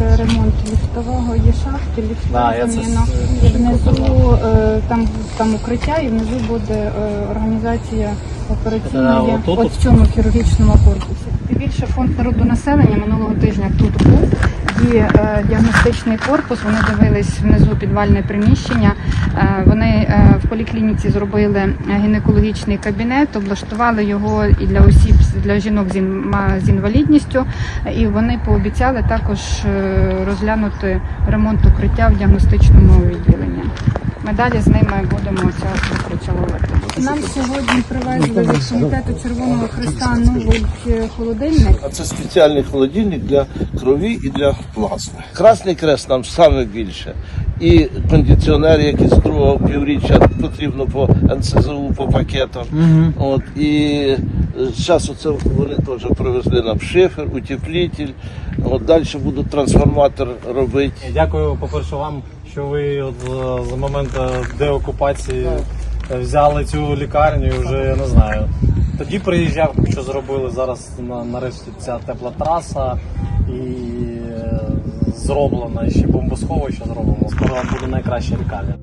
е, ремонт ліфтового є шахти, ліфта Да, це І внизу е, там, там укриття, і внизу буде е, організація операційної отут от в цьому хірургічному корпусі. І більше фонд народу населення минулого тижня тут був. Є е, діагностичний корпус. Вони дивились внизу підвальне приміщення. Е, вони е, поліклініці зробили гінекологічний кабінет, облаштували його і для осіб для жінок з, інвалідністю. І вони пообіцяли також е, розглянути ремонт укриття в діагностичному відділенні. Ми далі з ними будемо це опрацьовувати. Нам сьогодні привезли від комітету Червоного Христа новий е, холодильник. А це спеціальний холодильник для крові і для плазми. Красний крест нам саме більше. І кондиціонер, який з другого півріччя потрібно по НСЗУ, по пакетам. От, і зараз оце вони теж привезли нам шифер, утеплитель. От далі будуть трансформатор робити. Дякую, по-перше, вам, що ви от за- за моменту деокупації е, взяли цю лікарню і вже я не знаю. Тоді приїжджав, що зробили зараз на, нарешті ця тепла траса і е, зроблена, ще бомбосховище зроблено. Скоро буде найкраща лікарня.